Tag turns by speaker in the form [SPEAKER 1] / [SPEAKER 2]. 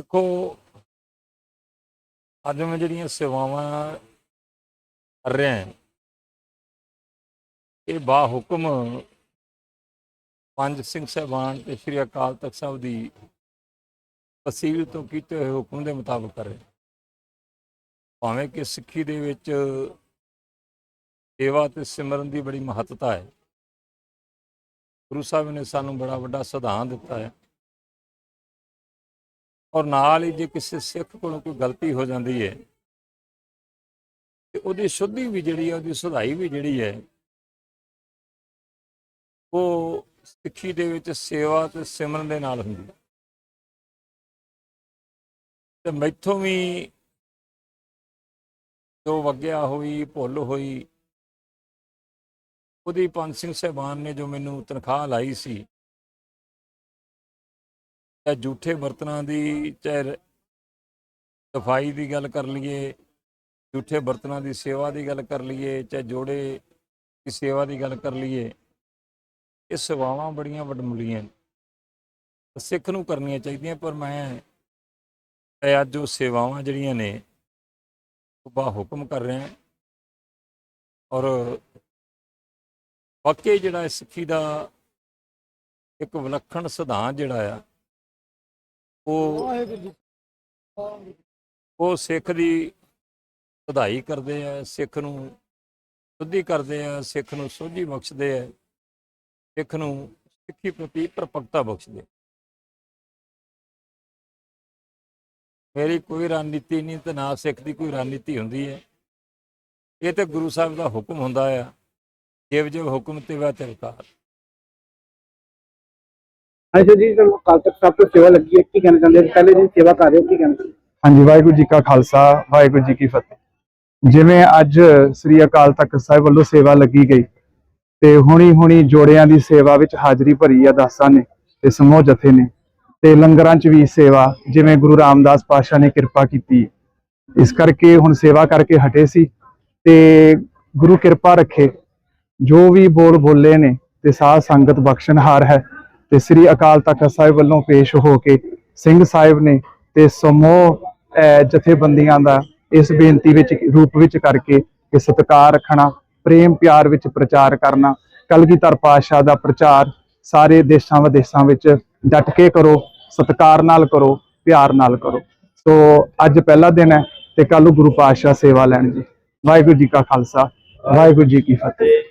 [SPEAKER 1] ਦੇਖੋ, ਅੱਜ ਮੈਂ ਜਿਹੜੀਆਂ ਸੇਵਾਵਾਂ ਕਰ ਰਿਹਾ ਹਾਂ, ਇਹ ਬਾ ਹੁਕਮ ਪੰਜ ਸਿੰਘ ਸਾਹਿਬਾਨ ਤੇ ਸ੍ਰੀ ਅਕਾਲ ਤਖਤ ਸਾਹਿਬ ਦੀ ਤਸੀਲ ਤੋਂ ਕੀਤੇ ਹੋਏ ਹੁਕਮ ਦੇ ਮੁਤਾਬਕ ਕਰ ਰਿਹਾ ਭਾਵੇਂ ਕਿ ਸਿੱਖੀ ਦੇ ਵਿੱਚ ਸੇਵਾ ਤੇ ਸਿਮਰਨ ਦੀ ਬੜੀ ਮਹੱਤਤਾ ਹੈ। ਗੁਰੂ ਸਾਹਿਬ ਨੇ ਸਾਨੂੰ ਬੜਾ ਵੱਡਾ ਸਿਧਾਂਤ ਦਿੱਤਾ ਹੈ। ਔਰ ਨਾਲ ਹੀ ਜੇ ਕਿਸੇ ਸਿੱਖ ਕੋਲੋਂ ਕੋਈ ਗਲਤੀ ਹੋ ਜਾਂਦੀ ਹੈ, ਤੇ ਉਹਦੀ ਸ਼ੁੱਧੀ ਵੀ ਜਿਹੜੀ ਹੈ, ਉਹਦੀ ਸੁਧਾਈ ਵੀ ਜਿਹੜੀ ਹੈ, ਉਹ ਸਿੱਖੀ ਦੇ ਵਿੱਚ ਸੇਵਾ ਤੇ ਸਿਮਰਨ ਦੇ ਨਾਲ ਹੁੰਦੀ ਹੈ। ਤੇ ਮੈਥੋਂ ਵੀ ਜੋ ਵਗਿਆ ਹੋਈ, ਭੁੱਲ ਹੋਈ, ਉਹਦੀ ਪੰਜ ਸਿੰਘ ਸਾਹਿਬਾਨ ਨੇ ਜੋ ਮੈਨੂੰ ਤਨਖਾਹ ਲਾਈ ਸੀ ਚਾਹੇ ਝੂਠੇ ਬਰਤਨਾਂ ਦੀ ਚਾਹੇ ਸਫ਼ਾਈ ਦੀ ਗੱਲ ਕਰ ਲਈਏ, ਝੂਠੇ ਬਰਤਨਾਂ ਦੀ ਸੇਵਾ ਦੀ ਗੱਲ ਕਰ ਲਈਏ, ਚਾਹੇ ਜੋੜੇ ਦੀ ਸੇਵਾ ਦੀ ਗੱਲ ਕਰ ਲਈਏ, ਇਹ ਸੇਵਾਵਾਂ ਬੜੀਆਂ ਵੱਡਮੁੱਲੀਆਂ ਨੇ। ਸਿੱਖ ਨੂੰ ਕਰਨੀਆਂ ਚਾਹੀਦੀਆਂ, ਪਰ ਮੈਂ ਇਹ ਅੱਜ ਉਹ ਸੇਵਾਵਾਂ ਜਿਹੜੀਆਂ ਨੇ, ਉਹ ਬਾ ਹੁਕਮ ਕਰ ਰਿਹਾ। ਔਰ ਵਾਕਈ ਜਿਹੜਾ ਸਿੱਖੀ ਦਾ ਇੱਕ ਵਿਲੱਖਣ ਸਿਧਾਂਤ ਜਿਹੜਾ ਆ ਉਹ ਉਹ ਸਿੱਖ ਦੀ ਵਧਾਈ ਕਰਦੇ ਆ, ਸਿੱਖ ਨੂੰ ਸ਼ੁੱਧੀ ਕਰਦੇ ਆ, ਸਿੱਖ ਨੂੰ ਸੋਝੀ ਬਖਸ਼ਦੇ ਆ, ਸਿੱਖ ਨੂੰ ਸਿੱਖੀ ਪ੍ਰਤੀ ਪਰਪਕਤਾ ਬਖਸ਼ਦੇ ਮੇਰੀ ਕੋਈ ਰਣਨੀਤੀ ਨਹੀਂ ਤੇ ਨਾ ਸਿੱਖ ਦੀ ਕੋਈ ਰਣਨੀਤੀ ਹੁੰਦੀ ਹੈ। ਇਹ ਤੇ ਗੁਰੂ ਸਾਹਿਬ ਦਾ ਹੁਕਮ ਹੁੰਦਾ ਆ, ਜਿਵ ਜਿਵ ਹੁਕਮ ਤੇ ਵਾ ਤਿਵਕਾਰ
[SPEAKER 2] ਅੱਛਾ ਜੀ ਚਲੋ ਕੱਲ ਤੱਕ ਸਭ ਤੋਂ ਸੇਵਾ ਲੱਗੀ ਹੈ, ਕੀ ਕਹਿਣਾ ਚਾਹੁੰਦੇ ਹੋ? ਪਹਿਲੇ ਜੀ ਸੇਵਾ ਕਰ ਰਹੇ ਹੋ, ਕੀ ਕਹਿਣਾ ਚਾਹੁੰਦੇ
[SPEAKER 3] ਹਾਂਜੀ, ਵਾਹਿਗੁਰੂ ਜੀ ਕਾ ਖਾਲਸਾ, ਵਾਹਿਗੁਰੂ ਜੀ ਕੀ ਫਤਿਹ। ਜਿਵੇਂ ਅੱਜ ਸ੍ਰੀ ਅਕਾਲ ਤਖਤ ਸਾਹਿਬ ਵੱਲੋਂ ਸੇਵਾ ਲੱਗੀ ਗਈ, ਤੇ ਹੁਣੀ ਹੁਣੀ ਜੋੜਿਆਂ ਦੀ ਸੇਵਾ ਵਿੱਚ ਹਾਜ਼ਰੀ ਭਰੀ ਆ ਦਾਸਾਂ ਨੇ ਤੇ ਸਮੂਹ ਜਥੇ ਨੇ, ਤੇ ਲੰਗਰਾਂ 'ਚ ਵੀ ਸੇਵਾ, ਜਿਵੇਂ ਗੁਰੂ ਰਾਮਦਾਸ ਪਾਸ਼ਾ ਨੇ ਕਿਰਪਾ ਕੀਤੀ ਇਸ ਕਰਕੇ ਹੁਣ ਸੇਵਾ ਕਰਕੇ ਹਟੇ ਸੀ, ਤੇ ਗੁਰੂ ਕਿਰਪਾ ਰੱਖੇ, ਜੋ ਵੀ ਬੋਲ ਬੋਲੇ ਨੇ, ਤੇ ਸਾਧ ਸੰਗਤ ਬਖਸ਼ਣਹਾਰ ਹੈ। ਤੇ ਸ੍ਰੀ ਅਕਾਲ ਤਖਤ ਸਾਹਿਬ ਵੱਲੋਂ ਪੇਸ਼ ਹੋ ਕੇ ਸਿੰਘ ਸਾਹਿਬ ਨੇ ਤੇ ਸਮੂਹ ਜਥੇਬੰਦੀਆਂ ਦਾ ਇਸ ਬੇਨਤੀ ਵਿੱਚ, ਰੂਪ ਵਿੱਚ ਕਰਕੇ ਕਿ ਸਤਿਕਾਰ ਰੱਖਣਾ, ਪ੍ਰੇਮ ਪਿਆਰ ਵਿੱਚ ਪ੍ਰਚਾਰ ਕਰਨਾ, ਕਲਗੀਧਰ ਪਾਤਸ਼ਾਹ ਦਾ ਪ੍ਰਚਾਰ ਸਾਰੇ ਦੇਸ਼ਾਂ ਵਿਦੇਸ਼ਾਂ ਵਿੱਚ ਡਟ ਕੇ ਕਰੋ, ਸਤਿਕਾਰ ਨਾਲ ਕਰੋ, ਪਿਆਰ ਨਾਲ ਕਰੋ। ਸੋ ਅੱਜ ਪਹਿਲਾ ਦਿਨ ਹੈ ਤੇ ਕੱਲ ਨੂੰ ਗੁਰੂ ਪਾਤਸ਼ਾਹ ਸੇਵਾ ਲੈਣ ਜੀ। ਵਾਹਿਗੁਰੂ ਜੀ ਕਾ ਖਾਲਸਾ, ਵਾਹਿਗੁਰੂ ਜੀ ਕੀ ਫਤਿਹ।